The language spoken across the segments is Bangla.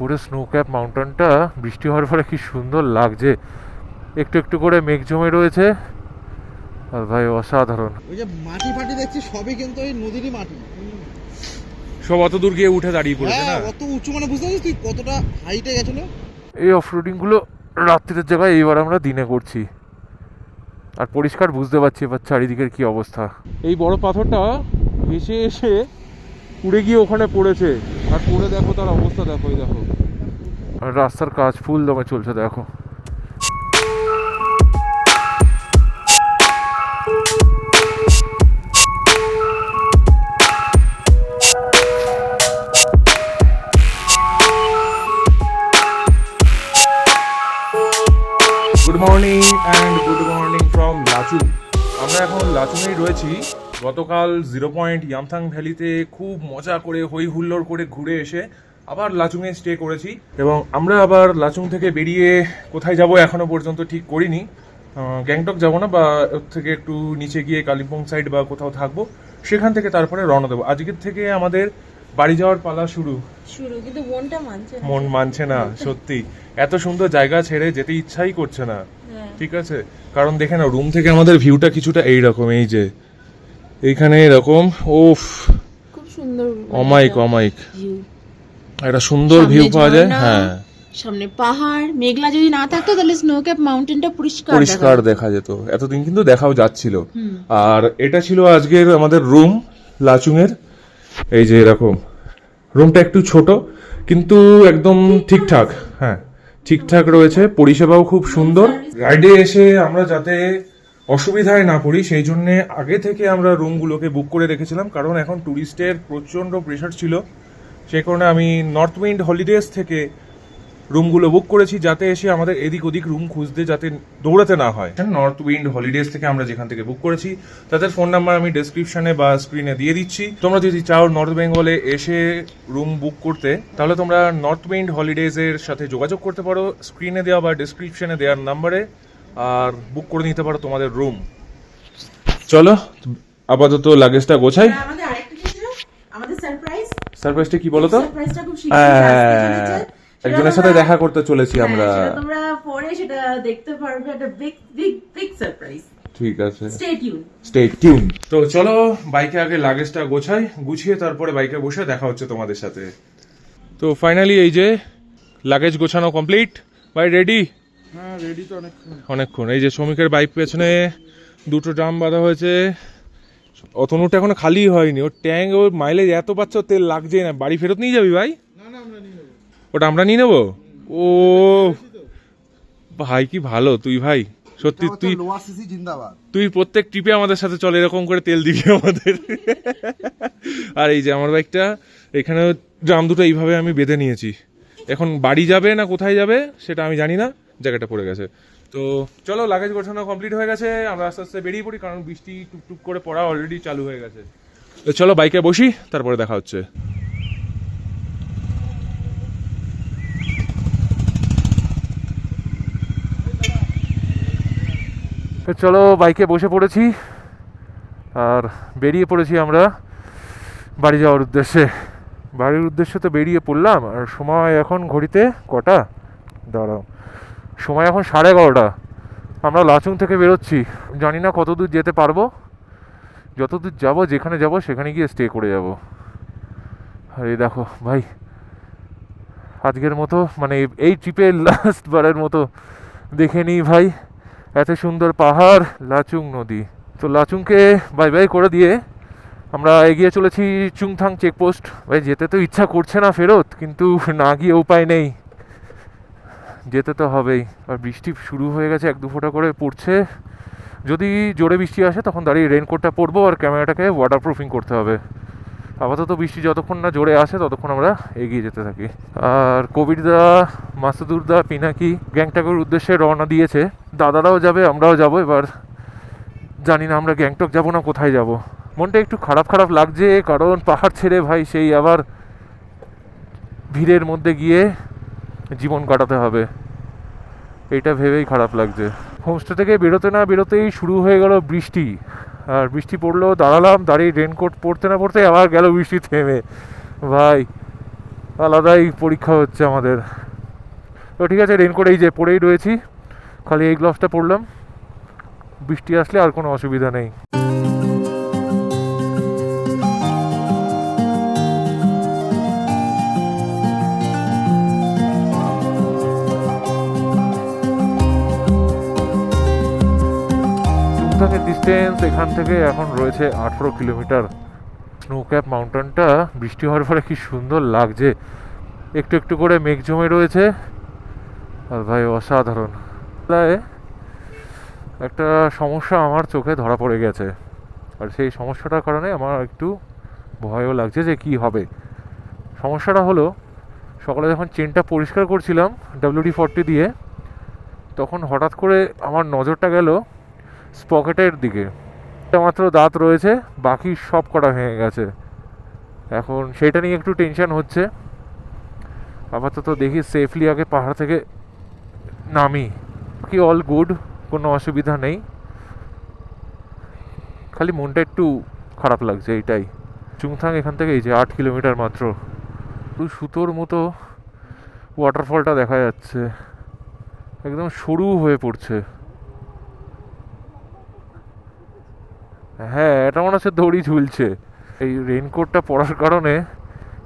উপরে স্নো ক্যাপ মাউন্টেনটা বৃষ্টি হওয়ার ফলে কি সুন্দর লাগছে। একটু একটু করে মেঘ জমে রয়েছে। আর ভাই অসাধারণ। ওই যে মাটি ফাটি দেখছি সবই কিন্তু ওই নদীরই মাটি। সব অত দূর গিয়ে উঠে দাঁড়িয়ে পড়েছে না? হ্যাঁ অত উঁচু মানে বুঝতে পারছিস তুই কতটা হাইটে গেছিল? এই অফরোডিংগুলো রাত্রির জায়গায় এইবার আমরা দিনে করছি। আর পরিষ্কার বুঝতে পারছি এবার চারিদিকের কি অবস্থা। এই বড় পাথরটা ভেসে এসে উড়ে গিয়ে ওখানে পড়েছে। আর পড়ে দেখো তার অবস্থা দেখো দেখো। আর রাস্তার কাজ ফুল দমে চলছে দেখো। Good morning and good morning from Lachung আমরা এখন লাচুংয়েই রয়েছি। গতকাল জিরো পয়েন্ট ইয়ামথাং ভ্যালিতে খুব মজা করে হই হুল্লোড় করে ঘুরে এসে আবার লাচুংয়ে স্টে করেছি এবং আমরা আবার লাচুং থেকে বেরিয়ে কোথায় যাব এখনও পর্যন্ত ঠিক করিনি। গ্যাংটক যাব না বা ওর থেকে একটু নিচে গিয়ে কালিম্পং সাইড বা কোথাও থাকব সেখান থেকে তারপরে রওনা দেবো। আজকের থেকে আমাদের বাড়ি যাওয়ার পালা শুরু। শুরু কিন্তু মনটা মানছে। মন মানছে না সত্যি। এত সুন্দর জায়গা ছেড়ে যেতে ইচ্ছাই করছে না। হ্যাঁ। ঠিক আছে? কারণ দেখে না রুম থেকে আমাদের ভিউটা কিছুটা এইরকম এই যে এইখানে এরকম ওফ খুব সুন্দর অমাইক অমাইক একটা সুন্দর ভিউ পাওয়া যায় হ্যাঁ। সামনে পাহাড় মেঘলা যদি না থাকতো তাহলে স্নো ক্যাপ মাউন্টেনটা পরিষ্কার পরিষ্কার দেখা দেখা যেত। এতদিন কিন্তু দেখাও যাচ্ছিল। আর এটা ছিল আজকের আমাদের রুম লাচুং এর এই যে এরকম। রুমটা একটু ছোট কিন্তু একদম ঠিকঠাক হ্যাঁ। ঠিকঠাক রয়েছে পরিষেবাও খুব সুন্দর। রাইডে এসে আমরা যাতে অসুবিধায় না পড়ি, সেই জন্য আগে থেকে আমরা রুমগুলোকে বুক করে রেখেছিলাম, কারণ এখন ট্যুরিস্টের প্রচণ্ড প্রেশার ছিল। সেই কারণে আমি নর্থ উইন্ড হলিডেজ থেকে রুমগুলো বুক করেছি, যাতে এসে আমাদের এদিক ওদিক রুম খুঁজতে যাতে দৌড়াতে না হয়। নর্থ উইন্ড হলিডেজ থেকে আমরা যেখান থেকে বুক করেছি, তাদের ফোন নাম্বার আমি ডেসক্রিপশনে বা স্ক্রিনে দিয়ে দিচ্ছি। তোমরা যদি চাও নর্থ বেঙ্গলে এসে রুম বুক করতে, তাহলে তোমরা নর্থ উইন্ড হলিডেজের সাথে যোগাযোগ করতে পারো। স্ক্রিনে দেওয়া বা ডেসক্রিপশনে দেওয়ার নাম্বারে আর বুক করে নিতে পারো তোমাদের রুম চলো আপাতত লাগেজটা গোছাই। আমাদের আরেকটা জিনিস আমাদের সারপ্রাইজ সারপ্রাইজটা কি বলো তো? সারপ্রাইজটা হ্যাঁ, একজনের সাথে দেখা করতে চলেছি আমরা। হ্যাঁ, তোমরা পরে সেটা দেখতে পারবে। একটা বিগ বিগ বিগ সারপ্রাইজ ঠিক আছে। স্টে টিউন তো চলো বাইকে আগে লাগেজটা গোছাই গুছিয়ে তারপরে বাইকে বসে দেখা হচ্ছে তোমাদের সাথে। তো ফাইনালি এই যে লাগেজ গোছানো কমপ্লিট বাই রেডি অনেকক্ষণ। এই যে শ্রমিকের বাইক পেছনে দুটো ড্রাম বাঁধা হয়েছে। অতনুটা এখনও খালি হয়নি। ওর ট্যাঙ্ক ওর মাইলেজ এত পাচ্ছ ওর তেল লাগছে না। বাড়ি ফেরত নিয়ে যাবি ভাই? না না আমরা নিয়ে নেব। ওটা আমরা নিয়ে নেব? ও ভাই কি ভালো। তুই ভাই সত্যি তুই তুই প্রত্যেক ট্রিপে আমাদের সাথে চলে এরকম করে তেল দিবি আমাদের। আর এই যে আমার বাইকটা এখানে ড্রাম দুটো এইভাবে আমি বেঁধে নিয়েছি। এখন বাড়ি যাবে না কোথায় যাবে সেটা আমি জানি না। জায়গাটা পড়ে গেছে। তো চলো লাগেজ গোছানো কমপ্লিট হয়ে গেছে। আমরা আস্তে আস্তে বেরিয়ে পড়ি, কারণ বৃষ্টি টুকটুক করে পড়া অলরেডি চালু হয়ে গেছে। তো চলো বাইকে বসি, তারপরে দেখা হচ্ছে। চলো বাইকে বসে পড়েছি, আর বেরিয়ে পড়েছি আমরা বাড়ি যাওয়ার উদ্দেশ্যে। বাড়ির উদ্দেশ্যে তো বেরিয়ে পড়লাম, আর সময় এখন ঘড়িতে কটা? দাঁড়াও। সময় এখন সাড়ে এগারোটা। আমরা লাচুং থেকে বেরোচ্ছি। জানি না কত দূর যেতে পারব। যত দূর যাব, যেখানে যাব, সেখানে গিয়ে স্টে করে যাব। আর এই দেখো, ভাই, আজকের মতো মানে এই ট্রিপে লাস্ট বারের মতো দেখে নিই ভাই। এত সুন্দর পাহাড়, লাচুং নদী। তো লাচুংকে বাই বাই করে দিয়ে আমরা এগিয়ে চলেছি চুংথাং চেকপোস্ট ভাই, যেতে তো ইচ্ছা করছে না ফেরত, কিন্তু না গিয়ে উপায় নেই। যেতে তো হবেই। আর বৃষ্টি শুরু হয়ে গেছে, এক দু ফোঁটা করে পড়ছে। যদি জোরে বৃষ্টি আসে, তখন দাঁড়িয়ে রেনকোটটা পরবো আর ক্যামেরাটাকে ওয়াটার প্রুফিং করতে হবে। আপাতত বৃষ্টি যতক্ষণ না জোরে আসে, ততক্ষণ আমরা এগিয়ে যেতে থাকি। আর কবিরদা মাসুদুরদা পিনাকি গ্যাংটকের উদ্দেশ্যে রওনা দিয়েছে। দাদারাও যাবে, আমরাও যাব। এবার জানি না আমরা গ্যাংটক যাব না কোথায় যাব। মনটা একটু খারাপ খারাপ লাগছে, কারণ পাহাড় ছেড়ে ভাই সেই আবার ভিড়ের মধ্যে গিয়ে জীবন কাটাতে হবে। এটা ভেবেই খারাপ লাগছে। হোমস্টে থেকে বেরোতে না বেরোতেই শুরু হয়ে গেল বৃষ্টি। আর বৃষ্টি পড়ল দাঁড়ালাম, দাঁড়িয়ে রেনকোট পড়তে না পড়তে আবার গেল বৃষ্টি থেমে। ভাই, আলাদাই পরীক্ষা হচ্ছে আমাদের। তো ঠিক আছে রেনকোট এই যে পরেই রয়েছি। খালি এই গ্লাভসটা পরলাম। বৃষ্টি আসলে আর কোনো অসুবিধা নেই। ডিস্টেন্স এখান থেকে এখন রয়েছে আঠেরো কিলোমিটার। স্নো ক্যাপ মাউন্টেনটা বৃষ্টি হওয়ার পরে কি সুন্দর লাগছে। একটু একটু করে মেঘ জমে রয়েছে। আর ভাই, অসাধারণ। একটা সমস্যা আমার চোখে ধরা পড়ে গেছে। আর সেই সমস্যাটার কারণে আমার একটু ভয়ও লাগছে যে কি হবে। সমস্যাটা হলো, সকালে যখন চেনটা পরিষ্কার করছিলাম ডাব্লিউডি ফর্টি দিয়ে, তখন হঠাৎ করে আমার নজরটা গেল স্পকেটের দিকে। একটা মাত্র দাঁত রয়েছে, বাকি সব কটা ভেঙে গেছে। এখন সেটা নিয়ে একটু টেনশন হচ্ছে। আপাতত দেখি সেফলি আগে পাহাড় থেকে নামি। কি অল গুড কোনো অসুবিধা নেই। খালি মনটা একটু খারাপ লাগছে, এইটাই। চুংথাং এখান থেকে এই যে আট কিলোমিটার মাত্র। পুরো সুতোর মতো ওয়াটারফলটা দেখা যাচ্ছে। একদম সরু হয়ে পড়ছে। হ্যাঁ এটা মনে হচ্ছে দড়ি ঝুলছে। এই রেনকোটটা পরার কারণে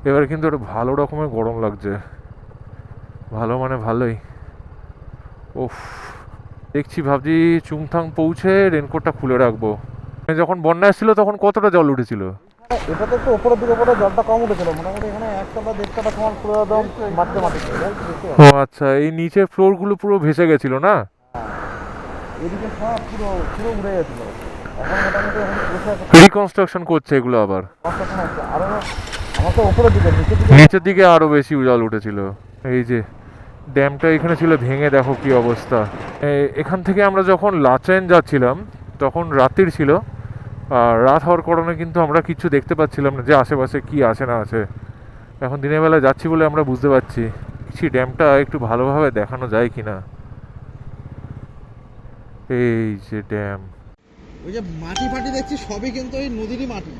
এবার কিন্তু একটা ভালো রকমের গরম লাগছে। ভালো মানে ভালোই। ওফ দেখছি ভাবছি চুংথাং পৌঁছে রেনকোটটা খুলে রাখব। যখন বন্যা এসেছিল তখন কতটা জল উঠেছিল? এটা তো উপরের দিকে পরে জলটা কম উঠেছিল। মোটামুটি এখানে একটা বা দেড়টা তোমার পুরো একদম মাটিতে মাটি ছিল তাই তো? দেখতে পাচ্ছ? ও আচ্ছা এই নিচের ফ্লোরগুলো পুরো ভেসে গেছিল না? এদিকে সব পুরো পুরো উড়ে গেছিল। রিকনস্ট্রাকশন করছে এগুলো আবার। নিচের দিকে আরও বেশি জল উঠেছিল। এই যে ড্যামটা এখানে ছিল, ভেঙে দেখো কি অবস্থা। এখান থেকে আমরা যখন লাচেন যাচ্ছিলাম, তখন রাত্রির ছিল। আর রাত হওয়ার কারণে কিন্তু আমরা কিছু দেখতে পাচ্ছিলাম না যে আশেপাশে কি আছে না আছে। এখন দিনের বেলা যাচ্ছি বলে আমরা বুঝতে পারছি দেখছি ড্যামটা একটু ভালোভাবে দেখানো যায় কি না এই যে ড্যাম। ওই যে মাটি ফাটি দেখছি সবই কিন্তু ওই নদীরই মাটি।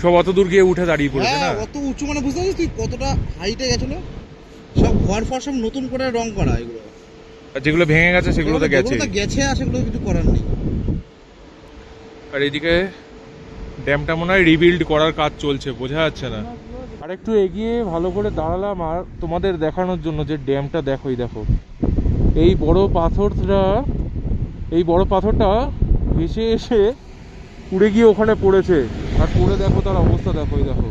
সব অত দূর গিয়ে উঠে দাঁড়িয়ে হ্যাঁ অত উঁচু মানে বুঝতে পারছিস তুই কতটা হাইটে গেছিল? সব ঘর ফর সব নতুন করে রং করা এগুলো। যেগুলো ভেঙে গেছে সেগুলো তো গেছে তো গেছে আর সেগুলো কিছু করার নেই। আর এদিকে ড্যামটা মনে হয় রিবিল্ড করার কাজ চলছে বোঝা যাচ্ছে না। আর একটু এগিয়ে ভালো করে দাঁড়ালাম আর তোমাদের দেখানোর জন্য যে ড্যামটা দেখো এই দেখো। এই বড় পাথরটা এই বড় পাথরটা ভেসে এসে উড়ে গিয়ে ওখানে পড়েছে। আর পড়ে দেখো তার অবস্থা দেখো এই দেখো।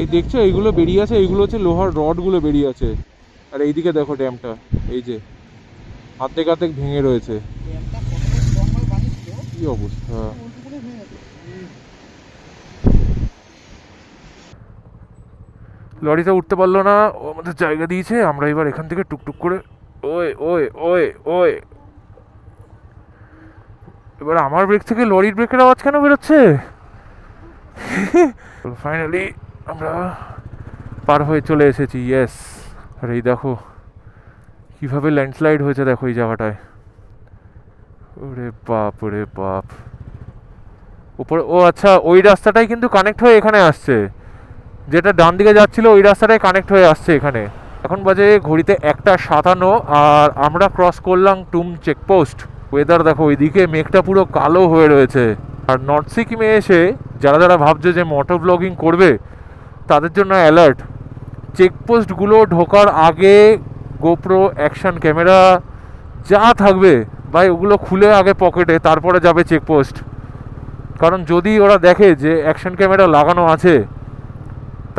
এই দেখছ এইগুলো বেরিয়ে আছে এইগুলো হচ্ছে লোহার রডগুলো বেরিয়ে আছে। আর এইদিকে দেখো ড্যামটা এই যে হাতে আর্ধেক ভেঙে রয়েছে। কি অবস্থা? লরিটা উঠতে পারল না ও আমাদের জায়গা দিয়েছে আমরা এবার এখান থেকে টুকটুক করে ওই ওই ওই ওই এবার আমার ব্রেক থেকে লরির ব্রেকের আওয়াজ কেন বেরোচ্ছে? ফাইনালি আমরা পার হয়ে চলে এসেছি ইয়েস আর এই দেখো, কীভাবে ল্যান্ডস্লাইড হয়েছে দেখো এই জায়গাটায়। ওরে বাপ রে বাপ। উপরে ও আচ্ছা ওই রাস্তাটাই কিন্তু কানেক্ট হয়ে এখানে আসছে। যেটা ডান দিকে যাচ্ছিল, ওই রাস্তাটাই কানেক্ট হয়ে আসছে এখানে। এখন বাজে ঘড়িতে একটা সাতান্ন, আর আমরা ক্রস করলাম টুম চেকপোস্ট ওয়েদার দেখো, ওইদিকে মেঘটা পুরো কালো হয়ে রয়েছে। আর নর্থ সিকিমে এসে যারা যারা ভাবছে যে মোটর ব্লগিং করবে, তাদের জন্য অ্যালার্ট চেকপোস্টগুলো ঢোকার আগে গোপ্রো অ্যাকশন ক্যামেরা যা থাকবে, ভাই, ওগুলো খুলে আগে পকেটে তারপরে যাবে চেকপোস্ট কারণ যদি ওরা দেখে যে অ্যাকশন ক্যামেরা লাগানো আছে,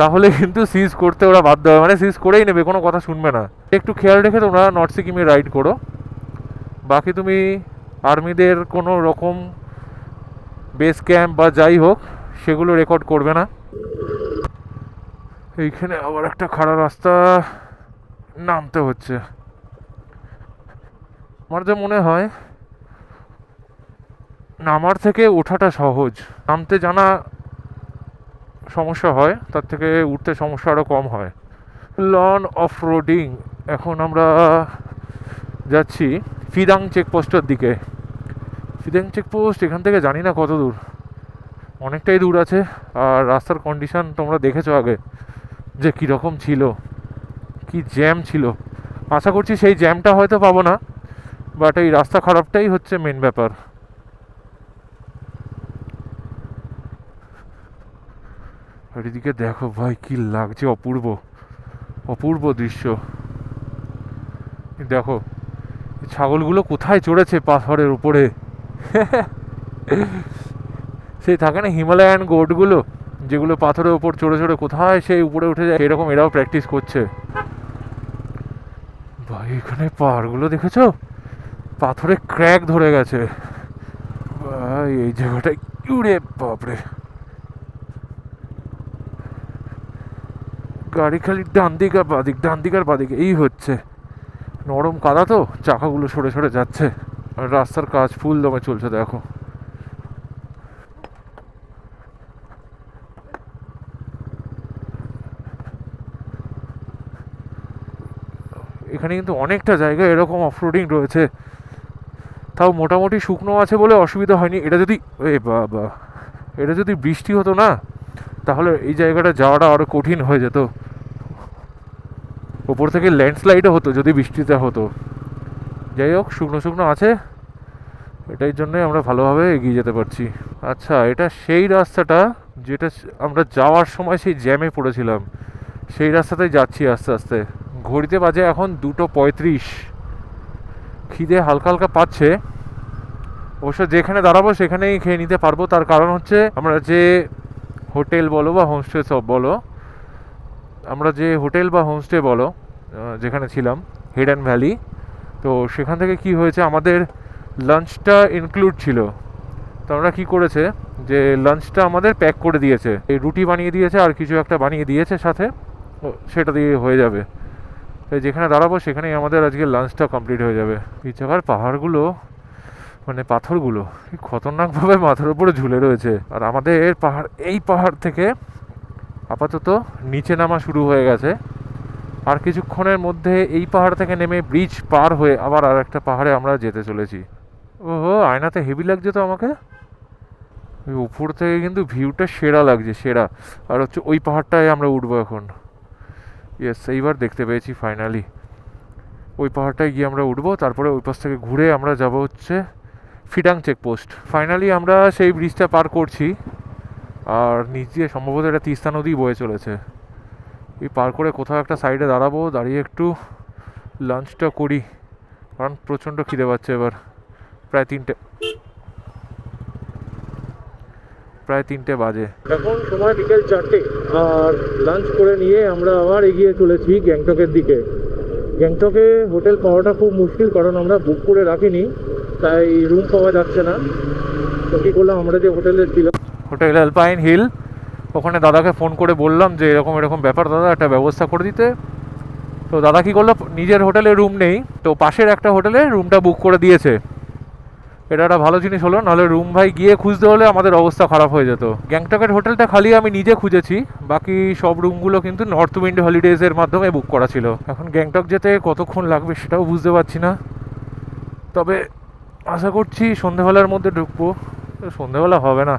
তাহলে কিন্তু সিজ করতে ওরা বাধ্য হবে। মানে সিজ করেই নেবে, কোনো কথা শুনবে না। একটু খেয়াল রেখে তোমরা নর্থ সিকিমে রাইড করো। বাকি তুমি আর্মিদের কোনো রকম বেস ক্যাম্প বা যাই হোক, সেগুলো রেকর্ড করবে না। এইখানে আবার একটা খারাপ রাস্তা নামতে হচ্ছে। আমার যে মনে হয়, নামার থেকে ওঠাটা সহজ। নামতে জানা সমস্যা হয়, তার থেকে উঠতে সমস্যা আরও কম হয়। লন অফ রোডিং এখন আমরা যাচ্ছি ফিদাং চেকপোস্টের দিকে। ফিদাং চেকপোস্ট এখান থেকে জানি না কত দূর। অনেকটাই দূর আছে, আর রাস্তার কন্ডিশন তোমরা দেখেছ আগে, যে কীরকম ছিল, কি জ্যাম ছিল। আশা করছি সেই জ্যামটা হয়তো পাবো না বাট এই রাস্তা খারাপটাই হচ্ছে মেন ব্যাপার। আর এদিকে দেখো ভাই, কি লাগছে অপূর্ব অপূর্ব দৃশ্য। দেখো ছাগলগুলো কোথায় চড়েছে পাথরের উপরে? সেই থাকে না হিমালয়ান গোটগুলো, যেগুলো পাথরের উপর চড়ে চড়ে কোথায় সেই উপরে উঠে যায় এরকম এরাও প্র্যাকটিস করছে। ভাই, এখানে পাহাড়গুলো দেখেছ? পাথরে ক্র্যাক ধরে গেছে। ভাই, এই জায়গাটা উড়ে বাপরে। গাড়ি খালি ডান দিক আর বাদিক ডান দিক আর বাদিক এই হচ্ছে। নরম কাদা তো, চাকাগুলো সরে সরে যাচ্ছে। আর রাস্তার কাজ ফুল দমে চলছে, দেখো। এখানে কিন্তু অনেকটা জায়গা এরকম অফরোডিং রয়েছে। তাও মোটামুটি শুকনো আছে বলে অসুবিধা হয়নি। এটা যদি, এ বাবা, এটা যদি বৃষ্টি হতো না, তাহলে এই জায়গাটা যাওয়াটা আরও কঠিন হয়ে যেত। ওপর থেকে ল্যান্ডস্লাইডও হতো যদি বৃষ্টিতে হতো। যাই হোক, শুকনো শুকনো আছে। এটাই জন্যই আমরা ভালোভাবে এগিয়ে যেতে পারছি। আচ্ছা এটা সেই রাস্তাটা যেটা আমরা যাওয়ার সময় সেই জ্যামে পড়েছিলাম। সেই রাস্তাতেই যাচ্ছি আস্তে আস্তে। ঘড়িতে বাজে এখন দুটো পঁয়ত্রিশ। খিদে হালকা হালকা পাচ্ছে। অবশ্য যেখানে দাঁড়াবো সেখানেই খেয়ে নিতে পারব। তার কারণ হচ্ছে আমরা যে হোটেল বলো বা হোমস্টে সব বলো আমরা যে হোটেল বা হোমস্টে বলো যেখানে ছিলাম হিডেন ভ্যালি তো সেখান থেকে কি হয়েছে, আমাদের লাঞ্চটা ইনক্লুড ছিল। তো আমরা কী করেছে, যে লাঞ্চটা আমাদের প্যাক করে দিয়েছে। এই রুটি বানিয়ে দিয়েছে আর কিছু একটা বানিয়ে দিয়েছে সাথে সেটা দিয়ে হয়ে যাবে। তাই যেখানে দাঁড়াবো, সেখানেই আমাদের আজকে লাঞ্চটা কমপ্লিট হয়ে যাবে। জায়গার পাহাড়গুলো মানে পাথরগুলো খতরনাকভাবে মাথার উপরে ঝুলে রয়েছে। আর আমাদের পাহাড়, এই পাহাড় থেকে আপাতত নিচে নামা শুরু হয়ে গেছে। আর কিছুক্ষণের মধ্যে এই পাহাড় থেকে নেমে ব্রিজ পার হয়ে আবার আর একটা পাহাড়ে আমরা যেতে চলেছি। ওহো, আয়নাতে হেভি লাগছে তো আমাকে। ওই উপর থেকে কিন্তু ভিউটা সেরা লাগছে, সেরা। আর হচ্ছে ওই পাহাড়টায় আমরা উঠবো এখন। ইয়েস এইবার দেখতে পেয়েছি ফাইনালি ওই পাহাড়টায় গিয়ে আমরা উঠবো, তারপরে ওই পাশ থেকে ঘুরে আমরা যাব হচ্ছে ফিডাং চেকপোস্ট ফাইনালি আমরা সেই ব্রিজটা পার করছি। আর নিচ দিয়ে সম্ভবত এটা তিস্তা নদী বয়ে চলেছে। এই পার করে কোথাও একটা সাইডে দাঁড়াবো, দাঁড়িয়ে একটু লাঞ্চটা করি, কারণ প্রচণ্ড খিদে পাচ্ছে এবার। প্রায় তিনটে প্রায় তিনটে বাজে। এখন সময় বিকেল চারটে, আর লাঞ্চ করে নিয়ে আমরা আবার এগিয়ে চলেছি গ্যাংটকের দিকে। গ্যাংটকে হোটেল পাওয়াটা খুব মুশকিল, কারণ আমরা বুক করে রাখিনি, তাই রুম পাওয়া যাচ্ছে না। তো কী করলাম আমরা যে হোটেলে ছিলাম হোটেল অ্যালপাইন হিল ওখানে দাদাকে ফোন করে বললাম যে, এরকম এরকম ব্যাপার, দাদা, একটা ব্যবস্থা করে দিতে। তো দাদা কী করল, নিজের হোটেলে রুম নেই, তো পাশের একটা হোটেলে রুমটা বুক করে দিয়েছে। এটা একটা ভালো জিনিস হলো, নাহলে রুম ভাই গিয়ে খুঁজতে হলে আমাদের অবস্থা খারাপ হয়ে যেত। গ্যাংটকের হোটেলটা খালি আমি নিজে খুঁজেছি, বাকি সব রুমগুলো কিন্তু নর্থ উইন্ড হলিডেজের মাধ্যমে বুক করা ছিল। এখন গ্যাংটক যেতে কতক্ষণ লাগবে সেটাও বুঝতে পারছি না। তবে আশা করছি সন্ধেবেলার মধ্যে ঢুকবো সন্ধেবেলা হবে না।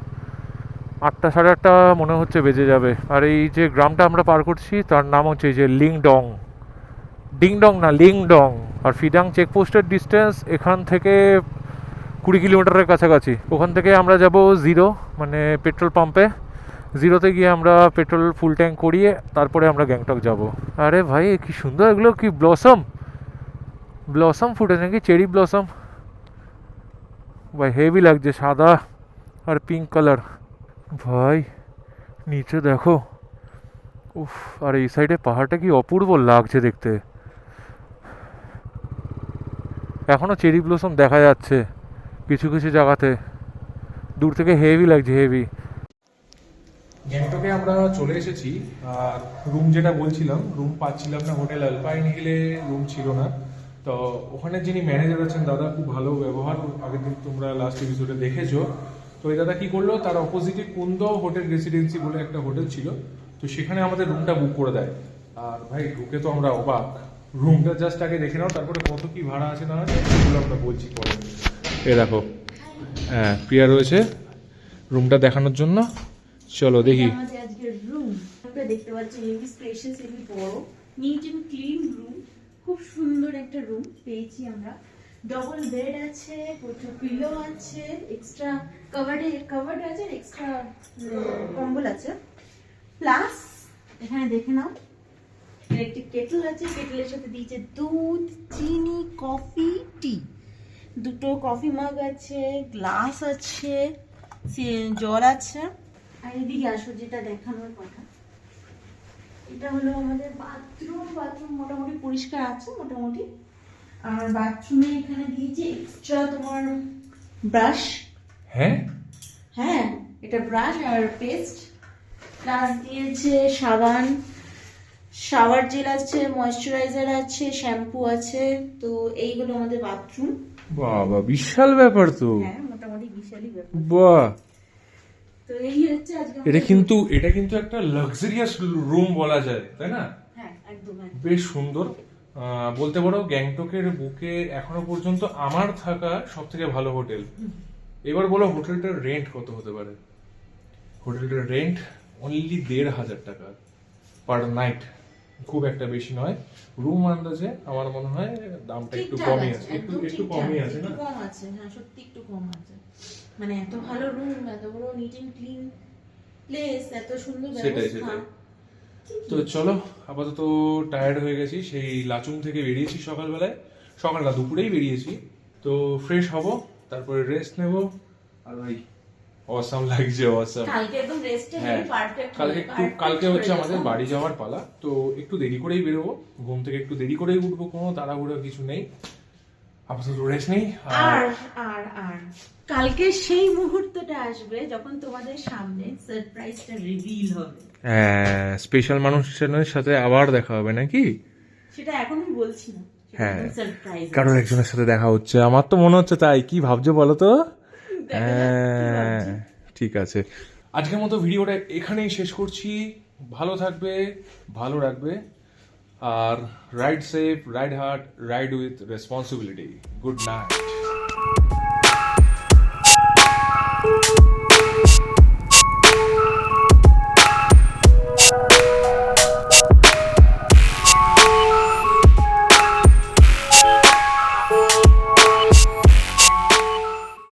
আটটা সাড়ে আটটা মনে হচ্ছে বেজে যাবে। আর এই যে গ্রামটা আমরা পার করছি, তার নাম হচ্ছে এই যে লিংডং। ডিংডং না, লিংডং। আর ফিডাং চেকপোস্টের ডিস্টেন্স এখান থেকে কুড়ি কিলোমিটারের কাছাকাছি। ওখান থেকে আমরা যাব জিরো মানে পেট্রোল পাম্পে জিরোতে গিয়ে আমরা পেট্রোল ফুল ট্যাঙ্ক করিয়ে তারপরে আমরা গ্যাংটক যাব। আরে ভাই, কি সুন্দর এগুলো, কি ব্লসম ব্লসম ফুটেছে নাকি? চেরি ব্লসম ভাই হেভি লাগছে, সাদা আর পিঙ্ক কালার ভাই, নিচে দেখো। উফ, আর এই সাইডে পাহাড়টা কি অপূর্ব লাগছে দেখতে। এখনও চেরি ব্লসম দেখা যাচ্ছে কিছু কিছু জায়গাতে। দূর থেকে হেভি লাগছে হেভি গ্যাংটকে আমরা চলে এসেছি। আর রুম যেটা বলছিলাম রুম পাচ্ছিলাম না হোটেল অ্যালপাইন হিলে রুম ছিল না। তো ওখানে যিনি ম্যানেজার আছেন, দাদা, খুব ভালো ব্যবহার। আগের দিন তোমরা লাস্ট এপিসোডে দেখেছ। তো এই দাদা কি করল? তার অপোজিটে কুন্দ হোটেল রেসিডেন্সি বলে একটা হোটেল ছিল। তো সেখানে আমাদের রুমটা বুক করে দেয়। আর ভাই, ঢুকে তো আমরা অবাক। রুমটা জাস্ট আগে দেখে নাও, তারপরে কত কি ভাড়া আছে না আছে, সেগুলো আমরা বলছি পরে। এ দেখো হ্যাঁ প্রিয়া রয়েছে রুমটা দেখানোর জন্য। চলো দেখি। দেখতে পাচ্ছি খুব সুন্দর একটা রুম পেয়েছি আমরা। ডবল বেড আছে, প্রচুর পিলো আছে এক্সট্রা কভার্ডে কভার্ড আছে এক্সট্রা কম্বল আছে। প্লাস এখানে দেখে নাও। একটি কেটল আছে কেটলের সাথে দিয়েছে দুধ, চিনি কফি টি দুটো কফি মাগ আছে গ্লাস আছে জল আছে। আর এদিকে আসো, যেটা দেখানোর কথা। এটা হলো আমাদের বাথরুম বাথরুম মোটামুটি পরিষ্কার আছে, মোটামুটি। আর বাথরুমে এখানে দিয়েছে এক্সট্রা তোমার ব্রাশ হ্যাঁ? হ্যাঁ এটা ব্রাশ আর পেস্ট প্লাস দিয়েছে সাবান। শাওয়ার জেল আছে ময়শ্চারাইজার আছে শ্যাম্পু আছে তো এইগুলো আমাদের বাথরুম বাবা বিশাল ব্যাপার তো। হ্যাঁ মোটামুটি বিশালই ব্যাপার। বাহ। তো এই হচ্ছে আজকে এটা কিন্তু এটা কিন্তু একটা লাক্সারিয়াস রুম বলা যায় তাই না? হ্যাঁ একদম। বেশ সুন্দর। বলতে পারো গ্যাংটকের বুকে এখনও পর্যন্ত আমার থাকা সব থেকে ভালো হোটেল। এবার বলো হোটেলটার রেন্ট কত হতে পারে? হোটেলটার রেন্ট অনলি দেড় হাজার টাকা পার নাইট খুব একটা বেশি নয়। রুম আন্দাজে আমার মনে হয় দামটা একটু কমই আছে, একটু একটু কমই আছে না? কম আছে হ্যাঁ সত্যি একটু কম আছে। মানে এত ভালো রুম এত বড় নিট এন্ড ক্লিন প্লেস এত সুন্দর সেটাই, ব্যবস্থা। সেটাই। তো চলো আপাতত টায়ার্ড হয়ে গেছি সেই লাচুং থেকে বেরিয়েছি সকালবেলায়। সকাল না দুপুরেই বেরিয়েছি। তো ফ্রেশ হব তারপরে রেস্ট নেব। আর ভাই অসাম লাগছে অসাম কালকে একদম রেস্টে হ্যাঁ পারফেক্ট কালকে একটু কালকে হচ্ছে আমাদের বাড়ি যাওয়ার পালা। তো একটু দেরি করেই বেরোবো ঘুম থেকে একটু দেরি করেই উঠবো কোনো তাড়াহুড়ো কিছু নেই। আপাতত রেস্ট নেই আর আর আর কালকে সেই মুহূর্তটা আসবে যখন তোমাদের সামনে সারপ্রাইজটা রিভিল হবে। স্পেশাল মানুষজনের সাথে আবার দেখা হবে নাকি? সেটা এখনই বলছি না। হ্যাঁ। সারপ্রাইজ কারোর একজনের সাথে দেখা হচ্ছে। আমার তো মনে হচ্ছে তাই। কি ভাবছ বলো তো? হ্যাঁ ঠিক আছে। আজকের মতো ভিডিওটা এখানেই শেষ করছি। ভালো থাকবে ভালো রাখবে। আর ride safe ride hard ride with responsibility good night